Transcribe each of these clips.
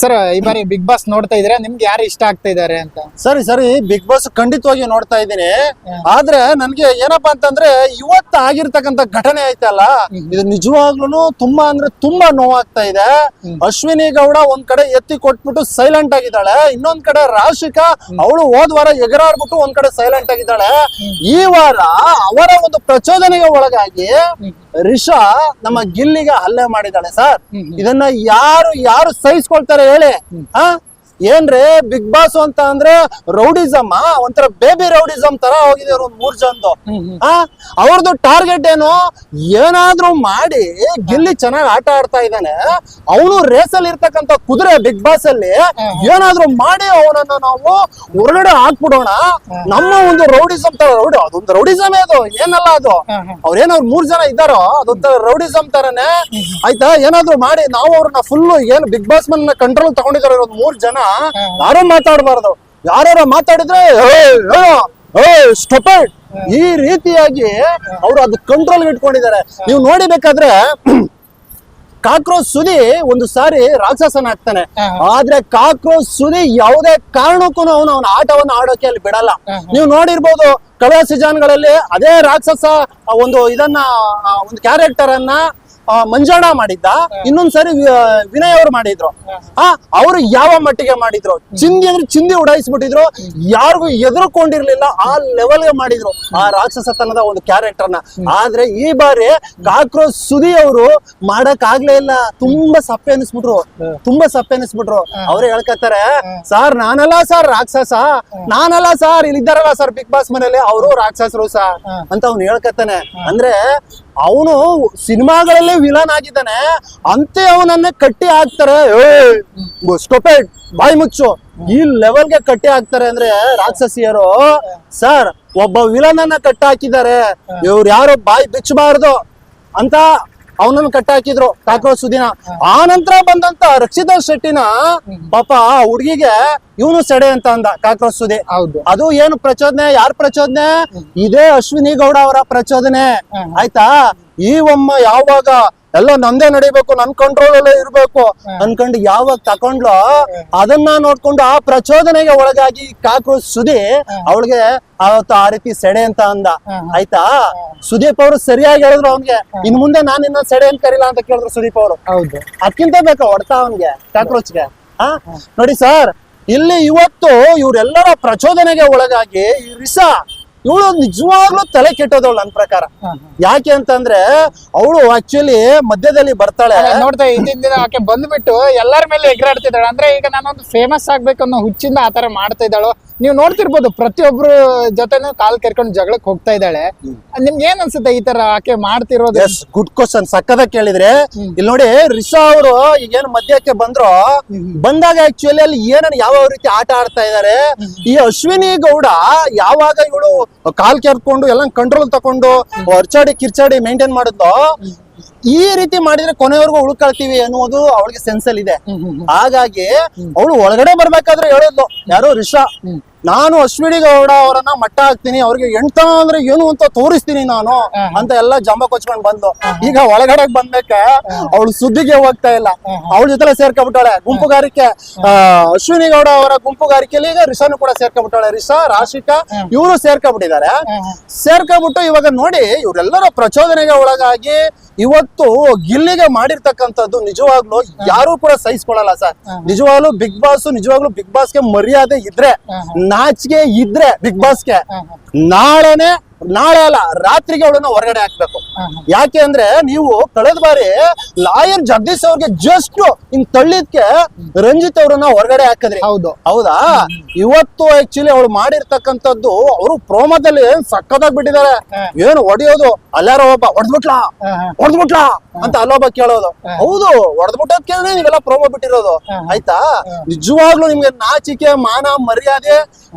Sir ಈ ಬಾರಿ big boss ನೋಡ್ತಾ ಇದ್ರೆ ನಿಮ್ಗೆ ಯಾರು ಇಷ್ಟ ಆಗ್ತಾ ಇದಾರೆ ಅಂತ? ಸರಿ ಸರಿ. ಬಿಗ್ ಬಾಸ್ ಖಂಡಿತವಾಗಿ ನೋಡ್ತಾ ಇದ್ದೀನಿ. ಆದ್ರೆ ನನ್ಗೆ ಏನಪ್ಪಾ ಅಂತಂದ್ರೆ ಇವತ್ತು ಆಗಿರ್ತಕ್ಕಂತ ಘಟನೆ ಐತಲ್ಲ ಇದು ನಿಜವಾಗ್ಲೂ ತುಂಬಾ ಅಂದ್ರೆ ತುಂಬಾ ನೋವಾಗ್ತಾ ಇದೆ. ಅಶ್ವಿನಿ ಗೌಡ ಒಂದ್ ಕಡೆ ಎತ್ತಿ ಕೊಟ್ಬಿಟ್ಟು ಸೈಲೆಂಟ್ ಆಗಿದ್ದಾಳೆ. ಇನ್ನೊಂದ್ ಕಡೆ ರಾಶಿಕಾ ಅವಳು ಹೋದ್ ವಾರ ಎಗರಾಡ್ಬಿಟ್ಟು ಒಂದ್ ಕಡೆ ಸೈಲೆಂಟ್ ಆಗಿದ್ದಾಳೆ. ಈ ವಾರ ಅವರ ಒಂದು ಪ್ರಚೋದನೆಗೆ ಒಳಗಾಗಿ ರಿಷಾ ನಮ್ಮ ಗಿಲ್ಲಿಗೆ ಹಲ್ಲೆ ಮಾಡಿದ್ದಾಳೆ ಸರ್. ಇದನ್ನ ಯಾರು ಯಾರು ಸಹಿಸ್ಕೊಳ್ತಾರೆ ಹೇಳಿ? ಹಾ? ಏನ್ರಿ ಬಿಗ್ ಬಾಸ್ ಅಂತ ಅಂದ್ರೆ ರೌಡಿಸಮ್ ಒಂಥರ ಬೇಬಿ ರೌಡಿಸಮ್ ತರ ಹೋಗಿದೆ ಅವ್ರ ಒಂದ್ ಮೂರ್ ಜನದು. ಆ ಅವ್ರದ್ದು ಟಾರ್ಗೆಟ್ ಏನು? ಏನಾದ್ರೂ ಮಾಡಿ ಗಿಲ್ಲಿ ಚೆನ್ನಾಗಿ ಆಟ ಆಡ್ತಾ ಇದ್ದಾನೆ. ಅವನು ರೇಸ್ ಅಲ್ಲಿ ಇರ್ತಕ್ಕಂತ ಕುದುರೆ ಬಿಗ್ ಬಾಸ್ ಅಲ್ಲಿ ಏನಾದ್ರೂ ಮಾಡಿ ಅವನನ್ನ ನಾವು ಹೊರಗಡೆ ಹಾಕ್ಬಿಡೋಣ. ನಮ್ಮ ಒಂದು ರೌಡಿಸಮ್ ತರ ರೌಡಿ ಅದೊಂದು ರೌಡಿಸಮ್ ಅದು ಏನಲ್ಲ ಅದು. ಅವ್ರೇನ್ ಅವ್ರ ಮೂರ್ ಜನ ಇದ್ದಾರೋ ಅದೊಂಥರ ರೌಡಿಸಮ್ ತರನೇ ಆಯ್ತಾ? ಏನಾದ್ರೂ ಮಾಡಿ ನಾವು ಅವ್ರನ್ನ ಫುಲ್ ಏನು ಬಿಗ್ ಬಾಸ್ ಮನ್ ಕಂಟ್ರೋಲ್ ತಗೊಂಡಿದಾರೆ ಮೂರ್ ಜನ? ಯಾರು ಮಾತಾಡಬಾರ್ದು. ಯಾರು ಮಾತಾಡಿದ್ರೆ ಸ್ಟೊಪೈಡ್ ಈ ರೀತಿಯಾಗಿ ಅವ್ರು ಅದ್ ಕಂಟ್ರೋಲ್ ಇಟ್ಕೊಂಡಿದ್ದಾರೆ. ನೀವು ನೋಡಿಬೇಕಾದ್ರೆ ಕಾಕ್ರೋಚ್ ಸುದಿ ಒಂದು ಸಾರಿ ರಾಕ್ಷಸನ ಆಗ್ತಾನೆ. ಆದ್ರೆ ಕಾಕ್ರೋಚ್ ಸುದಿ ಯಾವುದೇ ಕಾರಣಕ್ಕೂ ಅವನು ಅವನ ಆಟವನ್ನು ಆಡೋಕೆ ಅಲ್ಲಿ ಬಿಡಲ್ಲ. ನೀವು ನೋಡಿರ್ಬೋದು ಕಳೆದ ಸೀಸನ್ಗಳಲ್ಲಿ ಅದೇ ರಾಕ್ಷಸ ಒಂದು ಇದನ್ನ ಒಂದು ಕ್ಯಾರೆಕ್ಟರ್ ಅನ್ನ ಮಂಜಾಣ ಮಾಡಿದ್ದ. ಇನ್ನೊಂದ್ಸರಿ ವಿನಯ್ ಅವರು ಮಾಡಿದ್ರು. ಆ ಅವರು ಯಾವ ಮಟ್ಟಿಗೆ ಮಾಡಿದ್ರು? ಚಿಂದಿ ಅಂದ್ರೆ ಚಿಂದಿ ಉಡಾಯಿಸ್ಬಿಟ್ಟಿದ್ರು. ಯಾರಿಗೂ ಎದುರುಕೊಂಡಿರ್ಲಿಲ್ಲ ಆ ಲೆವೆಲ್ಗೆ ಮಾಡಿದ್ರು. ಆ ರಾಕ್ಷಸತನದ ಒಂದು ಕ್ಯಾರೆಕ್ಟರ್ನ ಆದ್ರೆ ಈ ಬಾರಿ ಕಾಕ್ರೋಚ್ ಸುದಿ ಅವರು ಮಾಡಕ್ ಆಗ್ಲೇ ಇಲ್ಲ. ತುಂಬಾ ಸಪ್ಪೆ ಅನಿಸ್ಬಿಟ್ರು. ತುಂಬಾ ಸಪ್ಪೆ ಅನಿಸ್ಬಿಟ್ರು. ಅವ್ರು ಹೇಳ್ಕತ್ತಾರೆ ಸರ್ ನಾನಲ್ಲ ಸರ್ ರಾಕ್ಷಸ. ನಾನಲ್ಲ ಸರ್ ಇಲ್ಲಿದ್ದಾರಲ್ಲ ಸರ್ ಬಿಗ್ ಬಾಸ್ ಮನೇಲಿ ಅವರು ರಾಕ್ಷಸರು ಸರ್. ಅಂತ ಅವ್ನು ಹೇಳ್ಕತ್ತಾನೆ. ಅಂದ್ರೆ ಅವನು ಸಿನಿಮಾಗಳಲ್ಲಿ ವಿಲನ್ ಆಗಿದ್ದಾನೆ. ಅಂತೆ ಅವನನ್ನೇ ಕಟ್ಟಿ ಹಾಕ್ತಾರೆ. ಸ್ಟೊಪೆಡ್ ಬಾಯಿ ಮುಚ್ಚು. ಈ ಲೆವೆಲ್ಗೆ ಕಟ್ಟಿ ಹಾಕ್ತಾರೆ ಅಂದ್ರೆ ರಾಕ್ಷಸಿಯರು. ಸರ್ ಒಬ್ಬ ವಿಲನ್ ಅನ್ನ ಕಟ್ಟಿ ಹಾಕಿದ್ದಾರೆ ಇವ್ರು ಯಾರು ಬಾಯಿ ಬಿಚ್ಚಬಾರ್ದು ಅಂತ ಅವನನ್ನು ಕಟ್ಟಾಕಿದ್ರು. ಕಾಕ್ರೋಚ್ ಸುದಿನ ಆ ನಂತರ ಬಂದಂತ ರಕ್ಷಿತಾ ಶೆಟ್ಟಿನ ಪಾಪ ಆ ಹುಡುಗಿಗೆ ಇವನು ಸೆಡೆ ಅಂತ ಅಂದ ಕಾಕ್ರೋಚ್ ಸುದಿ ಹೌದು. ಅದು ಏನು ಪ್ರಚೋದನೆ? ಯಾರ ಪ್ರಚೋದನೆ? ಇದೇ ಅಶ್ವಿನಿ ಗೌಡ ಅವರ ಪ್ರಚೋದನೆ. ಆಯ್ತಾ? ಈ ಒಮ್ಮ ಯಾವಾಗ ಎಲ್ಲ ನಂದೇ ನಡಿಬೇಕು ನನ್ ಕಂಟ್ರೋಲ್ ಅಲ್ಲೇ ಇರ್ಬೇಕು ಅನ್ಕೊಂಡು ಯಾವಾಗ ತಕೊಂಡ್ಲು ಅದನ್ನ ನೋಡ್ಕೊಂಡು ಆ ಪ್ರಚೋದನೆಗೆ ಒಳಗಾಗಿ ಕಾಕ್ರೋಚ್ ಸುದಿ ಅವಳಿಗೆ ಅವತ್ತು ಆ ರೀತಿ ಸೆಡೆ ಅಂತ ಅಂದ. ಆಯ್ತಾ? ಸುದೀಪ್ ಅವರು ಸರಿಯಾಗಿ ಹೇಳಿದ್ರು ಅವ್ನ್ಗೆ. ಇನ್ ಮುಂದೆ ನಾನು ಇನ್ನ ಸೆಡೆ ಅಂತ ಕರಿಲ್ಲ ಅಂತ ಕೇಳಿದ್ರು ಸುದೀಪ್ ಅವರು. ಹೌದು. ಅದಕ್ಕಿಂತ ಬೇಕಾ ಹೊಡ್ತಾ ಅವನ್ಗೆ ಕಾಕ್ರೋಚ್ಗೆ? ಹಾ. ನೋಡಿ ಸರ್ ಇಲ್ಲಿ ಇವತ್ತು ಇವರೆಲ್ಲರ ಪ್ರಚೋದನೆಗೆ ಒಳಗಾಗಿ ಈ ರಿಸಾ ಇವಳು ನಿಜವಾಗ್ಲೂ ತಲೆ ಕೆಟ್ಟೋದವಳು ನನ್ ಪ್ರಕಾರ. ಯಾಕೆ ಅಂತಂದ್ರೆ ಅವಳು ಆಕ್ಚುಲಿ ಮಧ್ಯದಲ್ಲಿ ಬರ್ತಾಳೆ. ನೋಡ್ತಾ ನೋಡ್ತಾ ದಿನ ಆಕೆ ಬಂದ್ಬಿಟ್ಟು ಎಲ್ಲರ ಮೇಲೆ ಎಗರಾಡ್ತಿದ್ದಾಳೆ. ಅಂದ್ರೆ ಈಗ ನಾನೊಂದು ಫೇಮಸ್ ಆಗ್ಬೇಕನ್ನೋ ಹುಚ್ಚಿಂದ ಆತರ ಮಾಡ್ತಾ ಇದ್ದಾಳು ನೀವು ನೋಡ್ತಿರ್ಬೋದು ಪ್ರತಿಯೊಬ್ರು ಜೊತೆನೂ ಕಾಲ್ ಕರ್ಕೊಂಡು ಜಗಳಕ್ಕೆ ಹೋಗ್ತಾ ಇದ್ದಾಳೆ. ನಿಮ್ಗೆ ಏನ್ ಅನ್ಸುತ್ತೆ ಈ ತರ ಆಕೆ ಮಾಡ್ತಿರೋದು? ಎಸ್ ಗುಡ್ ಕ್ವಶನ್ ಸಕ್ಕದ ಕೇಳಿದ್ರೆ ಇಲ್ಲಿ ನೋಡಿ ರಿಷಾ ಅವರು ಈಗೇನು ಮಧ್ಯಕ್ಕೆ ಬಂದ್ರು ಬಂದಾಗ ಆಕ್ಚುಲಿ ಅಲ್ಲಿ ಏನನ್ನ ಯಾವ ರೀತಿ ಆಟ ಆಡ್ತಾ ಇದಾರೆ ಈ ಅಶ್ವಿನಿ ಗೌಡ ಯಾವಾಗ ಇವಳು ಕಾಲ್ ಕೆರ್ಕೊಂಡು ಎಲ್ಲ ಕಂಟ್ರೋಲ್ ತಕೊಂಡು ಅರ್ಚಾಡಿ ಕಿರ್ಚಾಡಿ ಮೇಂಟೈನ್ ಮಾಡಿದ್ಲು ಈ ರೀತಿ ಮಾಡಿದ್ರೆ ಕೊನೆವರೆಗೂ ಉಳ್ಕೊಳ್ತೀವಿ ಅನ್ನೋದು ಅವಳಿಗೆ ಸೆನ್ಸ್ ಅಲ್ಲಿ ಇದೆ. ಹಾಗಾಗಿ ಅವಳು ಒಳಗಡೆ ಬರ್ಬೇಕಾದ್ರೆ ಹೇಳೋದು ಯಾರೋ ರಿಷಾ. ನಾನು ಅಶ್ವಿನಿ ಗೌಡ ಅವರನ್ನ ಮಟ್ಟ ಹಾಕ್ತೀನಿ ಅವ್ರಿಗೆ ಎಂತ ಅಂದ್ರೆ ಏನು ಅಂತ ತೋರಿಸ್ತೀನಿ ನಾನು ಅಂತ ಎಲ್ಲ ಜಂಬ ಕೊಚ್ಕೊಂಡ್ ಬಂದು. ಈಗ ಒಳಗಡೆ ಬಂದಕ್ಕೆ ಅವಳು ಸುದ್ದಿಗೆ ಹೋಗ್ತಾ ಇಲ್ಲ. ಅವಳ ಜೊತೆ ಸೇರ್ಕೊಬಿಟ್ಟಾಳೆ. ಗುಂಪುಗಾರಿಕೆ ಅಶ್ವಿನಿ ಗೌಡ ಅವರ ಗುಂಪುಗಾರಿಕೆಯಲ್ಲಿ ಈಗ ರಿಷಾನು ಕೂಡ ಸೇರ್ಕೊಬಿಟ್ಟಾಳೆ. ರಿಷಾ ರಾಶಿಕಾ ಇವರು ಸೇರ್ಕೊಬಿಟ್ಟಿದ್ದಾರೆ. ಸೇರ್ಕೊಬಿಟ್ಟು ಇವಾಗ ನೋಡಿ ಇವರೆಲ್ಲರ ಪ್ರಚೋದನೆಗೆ ಒಳಗಾಗಿ ಇವತ್ತು ಗಿಲ್ಲಿಗೆ ಮಾಡಿರ್ತಕ್ಕಂಥದ್ದು ನಿಜವಾಗ್ಲೂ ಯಾರು ಕೂಡ ಸಹಿಸ್ಕೊಳ್ಳಲ್ಲ ಸರ್. ನಿಜವಾಗ್ಲೂ ಬಿಗ್ ಬಾಸ್ ನಿಜವಾಗ್ಲೂ ಬಿಗ್ ಬಾಸ್ಗೆ ಮರ್ಯಾದೆ ಇದ್ರೆ ನಾಚಿಕೆ ಇದ್ರೆ ಬಿಗ್ ಬಾಸ್ಗೆ ನಾಳೆನೆ ನಾಳೆ ಅಲ್ಲ ರಾತ್ರಿಗೆ ಅವಳನ್ನ ಹೊರಗಡೆ ಹಾಕ್ಬೇಕು. ಯಾಕೆ ಅಂದ್ರೆ ನೀವು ಕಳೆದ ಬಾರಿ ಲಾಯರ್ ಜಗದೀಶ್ ಅವ್ರಿಗೆ ಜಸ್ಟ್ ಹಿಂಗ್ ತಳ್ಳಿದ್ಕೆ ರಂಜಿತ್ ಅವ್ರನ್ನ ಹೊರಗಡೆ ಹಾಕಿದ್ರಿ. ಹೌದು. ಹೌದಾ? ಇವತ್ತು ಆಕ್ಚುಲಿ ಅವಳು ಮಾಡಿರ್ತಕ್ಕಂಥದ್ದು ಅವರು ಪ್ರೋಮದಲ್ಲಿ ಏನ್ ಸಕ್ಕದಾಗ್ ಬಿಟ್ಟಿದ್ದಾರೆ ಏನು ಹೊಡೆಯೋದು? ಅಲ್ಲಾರೋ ಒಬ್ಬ ಹೊಡೆದ್ಬಿಟ್ಲಾ? ಹೊಡೆದ್ಬಿಟ್ಲಾ? ಅಂತ ಅಲ್ಲೊಬ್ಬ ಕೇಳೋದು. ಹೌದು ಹೊಡೆದ್ಬಿಟ್ಟೋದ್ಕೆ ನೀವೆಲ್ಲ ಪ್ರೋಮೋ ಬಿಟ್ಟಿರೋದು. ಆಯ್ತಾ? ನಿಜವಾಗ್ಲೂ ನಿಮ್ಗೆ ನಾಚಿಕೆ ಮಾನ ಮರ್ಯಾದೆ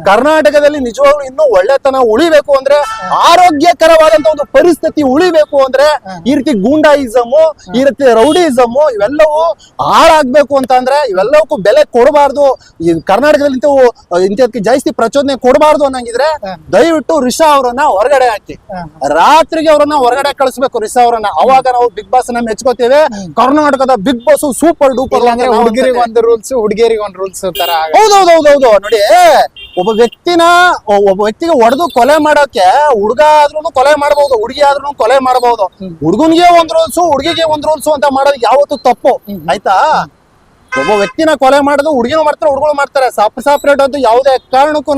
ಕರ್ನಾಟಕದಲ್ಲಿ ನಿಜವಾಗ್ಲೂ ಇನ್ನೂ ಒಳ್ಳೆತನ ಉಳಿಬೇಕು ಅಂದ್ರೆ ಆರೋಗ್ಯಕರವಾದಂತ ಒಂದು ಪರಿಸ್ಥಿತಿ ಉಳಿಬೇಕು ಅಂದ್ರೆ ಈ ರೀತಿ ಗೂಂಡಾಯಿಸಮು ಈ ರೀತಿ ರೌಡಿಸಮು ಇವೆಲ್ಲವೂ ಹಾಳಾಗ್ಬೇಕು ಅಂತ ಅಂದ್ರೆ ಇವೆಲ್ಲವಕ್ಕೂ ಬೆಲೆ ಕೊಡಬಾರ್ದು. ಕರ್ನಾಟಕದಲ್ಲಿ ಇಂಥವು ಇಂಥದಕ್ಕೆ ಜಾಸ್ತಿ ಪ್ರಚೋದನೆ ಕೊಡಬಾರ್ದು ಅನ್ನಂಗಿದ್ರೆ ದಯವಿಟ್ಟು ರಿಷಾ ಅವರನ್ನ ಹೊರಗಡೆ ಹಾಕಿ. ರಾತ್ರಿಗೆ ಅವರನ್ನ ಹೊರಗಡೆ ಕಳಿಸ್ಬೇಕು ರಿಷಾ ಅವರನ್ನ. ಅವಾಗ ನಾವು ಬಿಗ್ ಬಾಸ್ನ ಮೆಚ್ಕೋತೇವೆ. ಕರ್ನಾಟಕದ ಬಿಗ್ ಬಾಸ್ ಸೂಪರ್ ಡೂಪರ್ ಅಂದ್ರೆ ಹುಡುಗರಿಗೆ ಒಂದು ರೂಲ್ಸ್ ಹುಡುಗಿಯರಿಗೆ ಒಂದು ರೂಲ್ಸ್ ತರ ಹೌದೌದೌದೌದು. ನೋಡಿ ಒಬ್ಬ ವ್ಯಕ್ತಿನ ಒಬ್ಬ ವ್ಯಕ್ತಿಗೆ ಹೊಡೆದು ಕೊಲೆ ಮಾಡೋಕೆ ಹುಡುಗ ಆದ್ರೂ ಕೊಲೆ ಮಾಡಬಹುದು ಹುಡುಗಿ ಆದ್ರೂ ಕೊಲೆ ಮಾಡಬಹುದು ಹುಡುಗನ್ಗೆ ಒಂದ್ ರೋಲ್ಸು ಹುಡುಗಿಗೆ ಒಂದ್ ರೋಲ್ಸು ಅಂತ ಮಾಡೋದು ಯಾವತ್ತು ತಪ್ಪು. ಆಯ್ತಾ? ಒಬ್ಬ ವ್ಯಕ್ತಿನ ಕೊಲೆ ಮಾಡೋದು ಹುಡುಗಿನೂ ಮಾಡ್ತಾರೆ ಹುಡುಗರು ಮಾಡ್ತಾರೆ. ಸಪ್ ಸಪ್ರೇಟ್ ಅಂತ ಯಾವುದೇ ಕಾರಣಕ್ಕೂ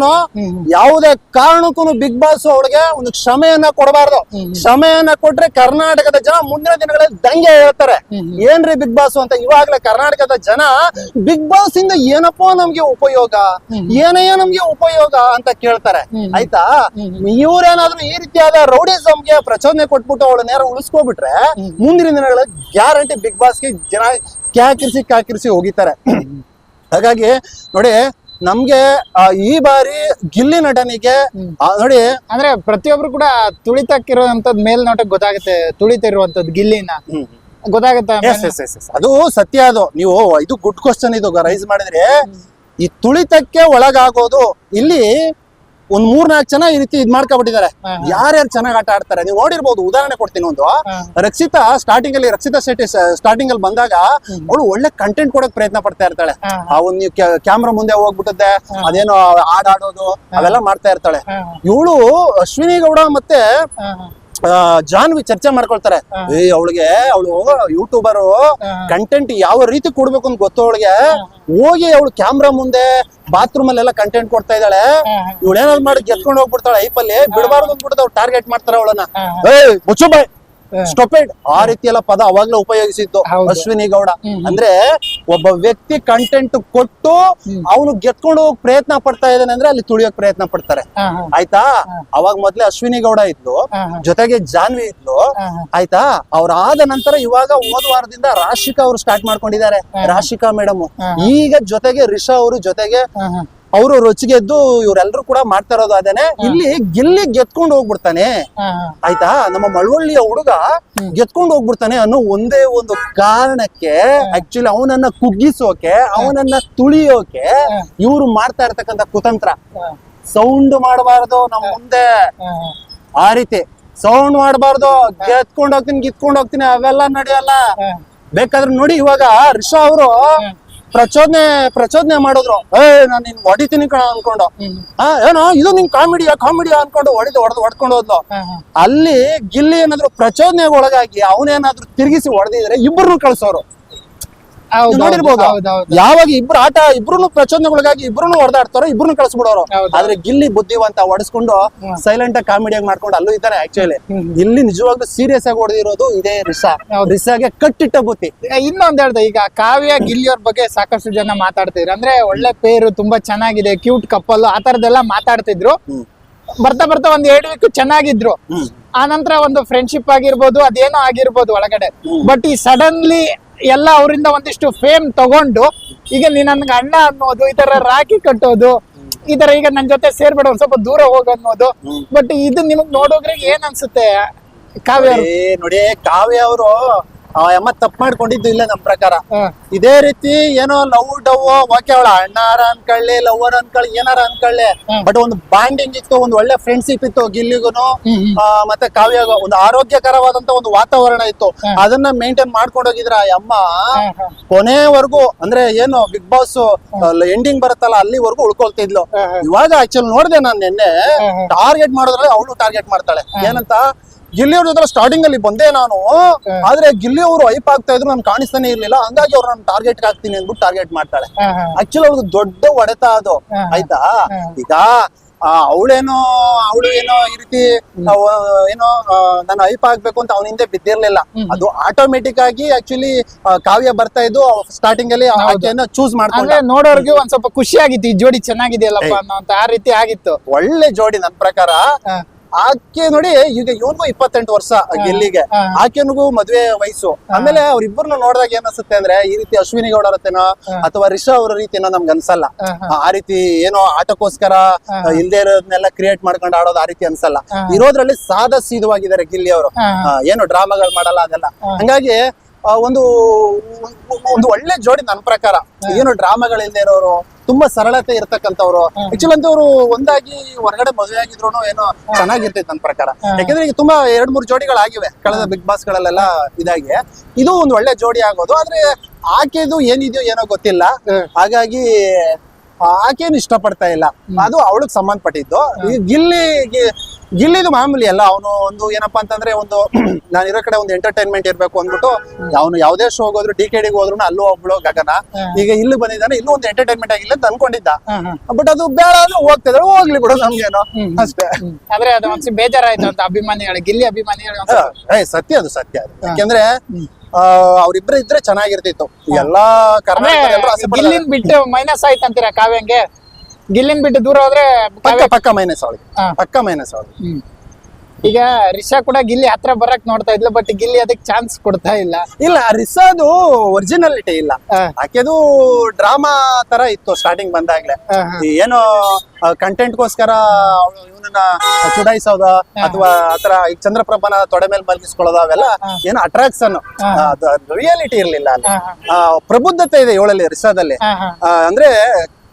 ಯಾವುದೇ ಕಾರಣಕ್ಕೂ ಬಿಗ್ ಬಾಸ್ ಅವ್ರಿಗೆ ಒಂದು ಕ್ಷಮೆಯನ್ನ ಕೊಡಬಾರ್ದು. ಕ್ಷಮೆಯನ್ನ ಕೊಟ್ರೆ ಕರ್ನಾಟಕದ ಜನ ಮುಂದಿನ ದಿನಗಳಲ್ಲಿ ದಂಗೆ ಹೇಳ್ತಾರೆ. ಏನ್ರಿ ಬಿಗ್ ಬಾಸ್ ಅಂತ? ಇವಾಗಲೇ ಕರ್ನಾಟಕದ ಜನ ಬಿಗ್ ಬಾಸ್ ಇಂದ ಏನಪ್ಪೋ ನಮ್ಗೆ ಉಪಯೋಗ? ಏನೇ ನಮ್ಗೆ ಉಪಯೋಗ ಅಂತ ಕೇಳ್ತಾರೆ. ಆಯ್ತಾ? ಇವ್ರೇನಾದ್ರೂ ಈ ರೀತಿಯಾದ ರೌಡಿಸಮ್ಗೆ ಪ್ರಚೋದನೆ ಕೊಟ್ಬಿಟ್ಟು ಅವಳ ನೇರ ಉಳಿಸ್ಕೊಬಿಟ್ರೆ ಮುಂದಿನ ದಿನಗಳಲ್ಲಿ ಗ್ಯಾರಂಟಿ ಬಿಗ್ ಬಾಸ್ಗೆ ಜನ ಕ್ಯಾಕಿರಿಸಿ ಕ್ಯಾಕಿರಿಸಿ ಹೋಗಿತಾರೆ ಹಾಗಾಗಿ ನೋಡಿ ನಮ್ಗೆ ಈ ಬಾರಿ ಗಿಲ್ಲಿ ನಟನಿಗೆ ನೋಡಿ ಅಂದ್ರೆ ಪ್ರತಿಯೊಬ್ರು ಕೂಡ ತುಳಿತಕ್ಕಿರುವಂತದ್ ಮೇಲ್ನೋಟಕ್ಕೆ ಗೊತ್ತಾಗುತ್ತೆ ತುಳಿತಿರುವಂತದ್ದು ಗಿಲ್ಲಿನ. ಗೊತ್ತಾಗುತ್ತೆ? ಅದು ಸತ್ಯ ಅದು. ನೀವು ಇದು ಗುಡ್ ಕ್ವಶನ್ ಇದು ರೈಸ್ ಮಾಡಿದ್ರೆ ಈ ತುಳಿತಕ್ಕೆ ಒಳಗಾಗೋದು. ಇಲ್ಲಿ ಒಂದ್ ಮೂರ್ ನಾಲ್ಕು ಜನ ಈ ರೀತಿ ಇದ್ ಮಾಡ್ಕೊಬಿಟ್ಟಿದ್ದಾರೆ. ಯಾರ್ಯಾರು ಚೆನ್ನಾಗಿ ಆಟ ಆಡ್ತಾರೆ? ನೀವು ನೋಡಿರ್ಬೋದು ಉದಾಹರಣೆ ಕೊಡ್ತೀನಿ ಒಂದು. ರಕ್ಷಿತಾ ಸ್ಟಾರ್ಟಿಂಗ್ ಅಲ್ಲಿ ರಕ್ಷಿತಾ ಶೆಟ್ಟಿ ಸ್ಟಾರ್ಟಿಂಗ್ ಅಲ್ಲಿ ಬಂದಾಗ ಅವಳು ಒಳ್ಳೆ ಕಂಟೆಂಟ್ ಕೊಡಕ್ ಪ್ರಯತ್ನ ಪಡ್ತಾ ಇರ್ತಾಳೆ. ಆ ಒಂದ್ ನೀವು ಕ್ಯಾಮ್ರಾ ಮುಂದೆ ಹೋಗ್ಬಿಟ್ಟದೆ ಅದೇನೋ ಆಡಾಡೋದು ಅವೆಲ್ಲ ಮಾಡ್ತಾ ಇರ್ತಾಳೆ. ಇವಳು ಅಶ್ವಿನಿ ಗೌಡ ಮತ್ತೆ ಜಾನ್ವಿ ಚರ್ಚೆ ಮಾಡ್ಕೊಳ್ತಾರೆ. ಏ ಅವಳಿಗೆ ಅವಳು ಯೂಟ್ಯೂಬರು ಕಂಟೆಂಟ್ ಯಾವ ರೀತಿ ಕೊಡ್ಬೇಕು ಅಂತ ಗೊತ್ತು ಅವಳಿಗೆ ಹೋಗಿ ಅವಳು ಕ್ಯಾಮ್ರಾ ಮುಂದೆ ಬಾತ್ರೂಮ್ ಅಲ್ಲೆಲ್ಲ ಕಂಟೆಂಟ್ ಕೊಡ್ತಾ ಇದ್ದಾಳೆ. ಇವಳೇನಾದ್ರು ಮಾಡಿ ಗೆದ್ಕೊಂಡು ಹೋಗ್ಬಿಡ್ತಾಳೆ ಐಪಲ್ಲಿ ಬಿಡಬಾರ್ದು ಅಂದ್ಬಿಟ್ಟು ಅವ್ರು ಟಾರ್ಗೆಟ್ ಮಾಡ್ತಾರೆ ಅವಳನ್ನ. ಏಯ್ ಮುಚ್ಚು ಬಾಯ್. ಸ್ಟೊಪೇಡ್ ಆ ರೀತಿ ಎಲ್ಲ ಪದ ಅವಾಗ್ಲೇ ಉಪಯೋಗಿಸಿದ್ದು ಅಶ್ವಿನಿ ಗೌಡ. ಅಂದ್ರೆ ಒಬ್ಬ ವ್ಯಕ್ತಿ ಕಂಟೆಂಟ್ ಕೊಟ್ಟು ಅವನು ಗೆದ್ಕೊಂಡು ಹೋಗ್ ಪ್ರಯತ್ನ ಪಡ್ತಾ ಇದ್ದಾನೆ ಅಂದ್ರೆ ಅಲ್ಲಿ ತುಳಿಯೋಕ್ ಪ್ರಯತ್ನ ಪಡ್ತಾರೆ. ಆಯ್ತಾ? ಅವಾಗ ಮೊದ್ಲೇ ಅಶ್ವಿನಿ ಗೌಡ ಇದ್ಲು. ಜೊತೆಗೆ ಜಾನ್ವಿ ಇದ್ಲು. ಆಯ್ತಾ? ಅವ್ರ ಆದ ನಂತರ ಇವಾಗ ಹೋದ ವಾರದಿಂದ ರಾಶಿಕಾ ಅವರು ಸ್ಟಾರ್ಟ್ ಮಾಡ್ಕೊಂಡಿದ್ದಾರೆ. ರಾಶಿಕಾ ಮೇಡಮ್. ಈಗ ಜೊತೆಗೆ ರಿಷಾ ಅವರು ಜೊತೆಗೆ. ಅವರು ರುಚಿಗೆದ್ದು ಇವರೆಲ್ಲರೂ ಕೂಡ ಮಾಡ್ತಾ ಇರೋದು ಅದೇನೆ. ಇಲ್ಲಿ ಗಿಲ್ಲಿ ಗೆದ್ಕೊಂಡು ಹೋಗ್ಬಿಡ್ತಾನೆ. ಆಯ್ತಾ? ನಮ್ಮ ಮಳವಳ್ಳಿಯ ಹುಡುಗ ಗೆದ್ಕೊಂಡು ಹೋಗ್ಬಿಡ್ತಾನೆ ಅನ್ನೋ ಒಂದೇ ಒಂದು ಕಾರಣಕ್ಕೆ ಆಕ್ಚುಲಿ ಅವನನ್ನ ಕುಗ್ಗಿಸೋಕೆ ಅವನನ್ನ ತುಳಿಯೋಕೆ ಇವ್ರು ಮಾಡ್ತಾ ಇರ್ತಕ್ಕಂತ ಕುತಂತ್ರ. ಸೌಂಡ್ ಮಾಡಬಾರ್ದು ನಮ್ಮ ಮುಂದೆ. ಆ ರೀತಿ. ಸೌಂಡ್ ಮಾಡಬಾರ್ದು. ಗೆತ್ಕೊಂಡು ಹೋಗ್ತೀನಿ ಗಿತ್ಕೊಂಡು ಹೋಗ್ತೀನಿ ಅವೆಲ್ಲ ನಡೆಯಲ್ಲ. ಬೇಕಾದ್ರೆ ನೋಡಿ ಇವಾಗ ರಿಷಾ ಅವರು ಪ್ರಚೋದನೆ ಪ್ರಚೋದನೆ ಮಾಡಿದ್ರು. ಏ ನಾನು ನಿನ್ ಹೊಡಿತೀನಿ ಕಣ ಅನ್ಕೊಂಡು. ಆ ಏನೋ ಇದು ನಿನ್ ಕಾಮಿಡಿಯಾ ಕಾಮಿಡಿಯಾ ಅನ್ಕೊಂಡು ಹೊಡೆದು ಹೊಡೆದು ಹೊಡ್ಕೊಂಡು ಹೋದ್ಲು. ಅಲ್ಲಿ ಗಿಲ್ಲಿ ಏನಾದ್ರು ಪ್ರಚೋದನೆಗೆ ಒಳಗಾಗಿ ಅವನೇನಾದ್ರು ತಿರುಗಿಸಿ ಹೊಡೆದಿದ್ರೆ ಇಬ್ಬರನ್ನು ಕಳ್ಸೋರು. ನೋಡಿರ್ಬೋದು. ಯಾವಾಗ ಇಬ್ರು ಆಟ ಇಬ್ರು ಪ್ರಚೋದನೆಗಳಿಗಾಗಿ ಇಬ್ರು ಹೊಡೆದಾಡ್ತಾರೋ ಇಬ್ರು ಕಳ್ಸ್ಬಿಡೋರು. ಆದ್ರೆ ಗಿಲ್ಲಿ ಬುದ್ಧಿವಂತ ಹೊಡೆಸ್ಕೊಂಡು ಸೈಲೆಂಟ್ ಆಗಿ ಕಾಮಿಡಿಯಾಗಿ ಮಾಡ್ಕೊಂಡು ಅಲ್ಲೂ ಇದ್ದಾರೆ ಆಕ್ಚುಲಿ ಇಲ್ಲಿ ನಿಜವಾಗ್ಲೂ ಸೀರಿಯಸ್ ಆಗಿ ಹೊಡೆದಿರೋದು ಇದೇ ರಿಸಾ. ರಿಸಾಗೆ ಕಟ್ಟಿಟ್ಟ ಬುದ್ಧಿ. ಇನ್ನೊಂದ್ ಹೇಳ್ದೆ ಈಗ ಕಾವ್ಯ ಗಿಲ್ಲಿಯವ್ರ ಬಗ್ಗೆ ಸಾಕಷ್ಟು ಜನ ಮಾತಾಡ್ತಿದ್ರು. ಅಂದ್ರೆ ಒಳ್ಳೆ ಪೇರು ತುಂಬಾ ಚೆನ್ನಾಗಿದೆ ಕ್ಯೂಟ್ ಕಪ್ಪಲ್ ಆ ತರದೆಲ್ಲ ಮಾತಾಡ್ತಿದ್ರು. ಬರ್ತಾ ಬರ್ತಾ ಒಂದ್ ಎರಡು ವೀಕ್ ಚೆನ್ನಾಗಿದ್ರು. ಆ ನಂತರ ಒಂದು ಫ್ರೆಂಡ್ಶಿಪ್ ಆಗಿರ್ಬೋದು ಅದೇನೋ ಆಗಿರ್ಬೋದು ಒಳಗಡೆ. ಬಟ್ ಈ ಸಡನ್ಲಿ ಎಲ್ಲ ಅವರಿಂದ ಒಂದಿಷ್ಟು ಫೇಮ್ ತಗೊಂಡು ಈಗ ನೀ ನನ್ಗೆ ಅಣ್ಣ ಅನ್ನೋದು ಈ ತರ ರಾಖಿ ಕಟ್ಟೋದು ಈ ತರ ಈಗ ನನ್ ಜೊತೆ ಸೇರ್ಬೇಡ ಒಂದ್ ಸ್ವಲ್ಪ ದೂರ ಹೋಗ ಅನ್ನೋದು. ಬಟ್ ಇದು ನಿಮಗ್ ನೋಡೋಗ್ರಿಗೆ ಏನ್ ಅನ್ಸುತ್ತೆ? ಕಾವ್ಯ ನೋಡಿ ಕಾವ್ಯ ಅವರು ಆ ಅಮ್ಮ ತಪ್ಪು ಮಾಡ್ಕೊಂಡಿದ್ದು ಇಲ್ಲ ನಮ್ ಪ್ರಕಾರ. ಇದೇ ರೀತಿ ಏನೋ ಲವ್ ಡವ್ ಓಕೆ ಅವಳ ಅಣ್ಣಾರ ಅನ್ಕೊಳ್ಳಿ ಲವರ್ ಅನ್ಕೊಳ್ಳಿ ಏನಾರ ಅನ್ಕೊಳ್ಳಿ. ಬಟ್ ಒಂದು ಬಾಂಡಿಂಗ್ ಇತ್ತು ಒಂದು ಒಳ್ಳೆ ಫ್ರೆಂಡ್ಶಿಪ್ ಇತ್ತು ಗಿಲ್ಲಿಗೂನು ಮತ್ತೆ ಕಾವ್ಯ ಒಂದು ಆರೋಗ್ಯಕರವಾದಂತ ಒಂದು ವಾತಾವರಣ ಇತ್ತು. ಅದನ್ನ ಮೇಂಟೈನ್ ಮಾಡ್ಕೊಂಡೋಗಿದ್ರ ಅಮ್ಮ. ಕೊನೆವರೆಗೂ ಅಂದ್ರೆ ಏನು ಬಿಗ್ ಬಾಸ್ ಎಂಡಿಂಗ್ ಬರುತ್ತಲ್ಲ ಅಲ್ಲಿವರೆಗೂ ಉಳ್ಕೊಳ್ತಿದ್ಲು. ಇವಾಗ ಆಕ್ಚುಲಿ ನೋಡ್ದೆ ನಾನು ನಿನ್ನೆ ಟಾರ್ಗೆಟ್ ಮಾಡೋದ್ರಲ್ಲಿ ಅವಳು ಟಾರ್ಗೆಟ್ ಮಾಡ್ತಾಳೆ. ಏನಂತ ಗಿಲ್ಲಿ ಅವ್ರ ಜೊತೆ ಸ್ಟಾರ್ಟಿಂಗ್ ಅಲ್ಲಿ ಬಂದೆ ನಾನು. ಆದ್ರೆ ಗಿಲ್ಲಿ ಅವರು ಐಪ್ ಆಗ್ತಾ ಇದ್ರು ನಾನು ಕಾಣಿಸ್ತಾನೆ ಇರ್ಲಿಲ್ಲ. ಹಂಗಾಗಿ ಅವ್ರು ನಾನು ಟಾರ್ಗೆಟ್ ಹಾಕ್ತೀನಿ ಅಂದ್ಬಿಟ್ಟು ಟಾರ್ಗೆಟ್ ಮಾಡ್ತಾಳೆ. ಆಕ್ಚುಲಿ ಅವ್ರದ್ದು ದೊಡ್ಡ ಹೊಡೆತ ಅದು. ಆಯ್ತಾ? ಈಗ ಅವಳೇನೋ ಅವಳು ಏನೋ ಈ ರೀತಿ ಏನೋ ನನ್ನ ನಾನು ಐಪ್ ಆಗ್ಬೇಕು ಅಂತ ಅವನ ಹಿಂದೆ ಬಿದ್ದಿರ್ಲಿಲ್ಲ. ಅದು ಆಟೋಮೆಟಿಕ್ ಆಗಿ ಆಕ್ಚುಲಿ ಕಾವ್ಯ ಬರ್ತಾ ಇದ್ದು ಸ್ಟಾರ್ಟಿಂಗ್ ಅಲ್ಲಿ ಆಕೆಯನ್ನ ಚೂಸ್ ಮಾಡ್ತಾರೆ ನೋಡೋರ್ಗೆ ಒಂದ್ ಸ್ವಲ್ಪ ಖುಷಿ ಆಗಿತ್ತು ಈ ಜೋಡಿ ಚೆನ್ನಾಗಿದೆಯಲ್ಲಪ್ಪ ಅನ್ನೋ ಆ ರೀತಿ ಆಗಿತ್ತು. ಒಳ್ಳೆ ಜೋಡಿ ನನ್ ಪ್ರಕಾರ. ಆಕೆ ನೋಡಿ ಈಗ ಇವನು ಇಪ್ಪತ್ತೆಂಟು ವರ್ಷ ಗೆಲ್ಲಿಗೆ. ಆಕೆನಿಗೂ ಮದ್ವೆ ವಯಸ್ಸು ಆಮೇಲೆ ಅವ್ರಿಬ್ಬರನ್ನ ನೋಡಿದಾಗ ಏನ್ ಅನ್ಸುತ್ತೆ ಅಂದ್ರೆ ಈ ರೀತಿ ಅಶ್ವಿನಿ ಗೌಡ ಅಥವಾ ರಿಷಾ ಅವರ ರೀತಿನೋ ನಮ್ಗೆ ಅನ್ಸಲ್ಲ. ಆ ರೀತಿ ಏನೋ ಆಟಕ್ಕೋಸ್ಕರ. ಇಲ್ದೇ ಇರೋದನ್ನೆಲ್ಲ ಕ್ರಿಯೇಟ್ ಮಾಡ್ಕೊಂಡು ಆಡೋದು ಆ ರೀತಿ ಅನ್ಸಲ್ಲ ಇರೋದ್ರಲ್ಲಿ ಸಾದ ಸೀದವಾಗಿದ್ದಾರೆ ಗಿಲ್ಲಿ ಅವರು. ಏನು ಡ್ರಾಮಾಗಳು ಮಾಡಲ್ಲ ಅದೆಲ್ಲ. ಹಂಗಾಗಿ ಒಂದು ಒಂದು ಒಳ್ಳೆ ಜೋಡಿ ನನ್ನ ಪ್ರಕಾರ. ಏನು ಡ್ರಾಮಾಗಳಿಲ್ಲದೆ ಇರೋರು ತುಂಬಾ ಸರಳತೆ ಇರ್ತಕ್ಕಂಥವ್ರು ಆಕ್ಚುಲಿ ಅಂತವ್ರು ಒಂದಾಗಿ ಹೊರಗಡೆ ಮದುವೆ ಆಗಿದ್ರು ಏನೋ ಚೆನ್ನಾಗಿರ್ತೈತೆ ನನ್ನ ಪ್ರಕಾರ. ಯಾಕಂದ್ರೆ ಈಗ ತುಂಬಾ ಎರಡ್ ಮೂರು ಜೋಡಿಗಳಾಗಿವೆ ಕಳೆದ ಬಿಗ್ ಬಾಸ್ ಗಳಲ್ಲೆಲ್ಲ ಇದಾಗಿ. ಇದು ಒಂದು ಒಳ್ಳೆ ಜೋಡಿ ಆಗೋದು. ಆದ್ರೆ ಆಕೆದು ಏನಿದೆಯೋ ಏನೋ ಗೊತ್ತಿಲ್ಲ. ಹಾಗಾಗಿ ಆಕೆನು ಇಷ್ಟಪಡ್ತಾ ಇಲ್ಲ. ಅದು ಅವಳಗ್ ಸಂಬಂಧಪಟ್ಟಿದ್ದು. ಈ ಗಿಲ್ಲಿದು ಮಾಮೂಲಿ ಅಲ್ಲ ಅವನು ಒಂದು ಏನಪ್ಪಾ ಅಂತಂದ್ರೆ ಒಂದು ನಾನು ಇರೋ ಕಡೆ ಒಂದು ಎಂಟರ್ಟೈನ್ಮೆಂಟ್ ಇರ್ಬೇಕು ಅಂದ್ಬಿಟ್ಟು ಅವನು ಯಾವುದೇ ಶೋ ಹೋಗೋದ್ರು ಡಿ ಕೆ ಡಿಗೆ ಹೋದ್ರು ಅಲ್ಲೂ ಒಬ್ಳು ಗಗನ. ಈಗ ಇಲ್ಲಿ ಬಂದಿದ್ದಾನೆ ಇಲ್ಲೂ ಒಂದು ಎಂಟರ್ಟೈನ್ಮೆಂಟ್ ಆಗಿಲ್ಲ ಅಂತ ಅನ್ಕೊಂಡಿದ್ದ. ಬಟ್ ಅದು ಬೇಡ ಅಂದ್ರೆ ಹೋಗ್ತಿದ್ರೆ ಹೋಗ್ಲಿ ಬಿಡು ನಮ್ಗೇನೋ. ಅಷ್ಟೇ. ಆದ್ರೆ ಅದು ಒಂದ್ಸಿ ಬೇಜಾರಾಯ್ತು ಅಂತ ಅಭಿಮಾನಿಗಳು ಗಿಲ್ಲಿ ಅಭಿಮಾನಿಗಳು ಏ ಸತ್ಯ ಅದು ಸತ್ಯ ಅದು. ಯಾಕೆಂದ್ರೆ ಅವ್ರಿಬ್ರು ಇದ್ರೆ ಚೆನ್ನಾಗಿರ್ತಿತ್ತು. ಎಲ್ಲಾ ಕರ್ನಾಟಕ ಬಿಟ್ಟು ಮೈನಸ್ ಆಯ್ತು ಅಂತೀರಾ ಕಾವ್ಯಂಗೆ? ಗಿಲ್ಲಿನ್ ಬಿಟ್ಟು ದೂರ ಹೋದ್ರೆ ಪಕ್ಕ ಪಕ್ಕ ಮೈನಸ್ ಅವಳಿಗೆ. ಹಾ. ಪಕ್ಕ ಮೈನಸ್ ಅವಳಿಗೆ. ಹ್ಮ್. ಈಗ ರಿಷಾ ಕೂಡ ಗಿಲ್ಲಿ ಹತ್ರ ಬರಕ್ ನೋಡ್ತಾ ಇದ್ಲು ಬಟ್ ಗಿಲ್ಲಿ ಅದಕ್ಕೆ ಚಾನ್ಸ್ ಕೊಡ್ತಾ ಇಲ್ಲ. ಇಲ್ಲ ರಿಸಾದು ಒರಿಜಿನಾಲಿಟಿ ಇಲ್ಲ. ಆಕೆದು ಡ್ರಾಮಾ ತರ ಇತ್ತು ಸ್ಟಾರ್ಟಿಂಗ್ ಬಂದಾಗ್ಲೆ. ಏನು ಹಾ. ಈ ಏನೋ ಕಂಟೆಂಟ್ ಗೋಸ್ಕರ ಇವನನ್ನ ಚುಡಾಯಿಸೋದ ಅಥವಾ ಆತರ ಈ ಚಂದ್ರಪ್ರಭನ ತೊಡೆ ಮೇಲೆ ಮಲಗಿಸ್ಕೊಳ್ಳೋದ ಅವೆಲ್ಲ ಏನು ಅಟ್ರಾಕ್ಷನ್ ರಿಯಾಲಿಟಿ ಇರ್ಲಿಲ್ಲ ಅಲ್ಲಿ. ಆ, ಪ್ರಬುದ್ಧತೆ ಇದೆ ಇವಳಲ್ಲಿ ರಿಸಾದಲ್ಲಿ ಹಾ, ಹಾ. ಆ, ಅಂದ್ರೆ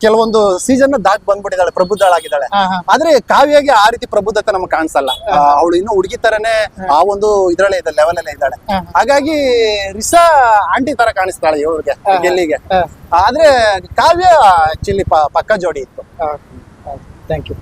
ಕೆಲವೊಂದು ಸೀಸನ್ ದಾಟ್ ಬಂದ್ಬಿಟ್ಟಿದ್ದಾಳೆ ಪ್ರಬುದ್ಧಳಾಗಿದ್ದಾಳೆ. ಆದ್ರೆ ಕಾವ್ಯಗೆ ಆ ರೀತಿ ಪ್ರಬುದ್ಧತೆ ನಮ್ಗೆ ಕಾಣಿಸಲ್ಲ. ಅವಳು ಇನ್ನು ಹುಡುಗಿ ತರನೇ ಆ ಒಂದು ಇದ್ರಲ್ಲೇ ಇದೆ ಲೆವೆಲ್ ಅಲ್ಲೇ ಇದ್ದಾಳೆ. ಹಾಗಾಗಿ ರಿಸಾ ಆಂಟಿ ತರ ಕಾಣಿಸ್ತಾಳೆ ಇವ್ರಿಗೆ ಗೆಲ್ಲಿಗೆ. ಆದ್ರೆ ಕಾವ್ಯ ಆಕ್ಚುಲಿ ಪಕ್ಕ ಜೋಡಿ ಇತ್ತು. Thank you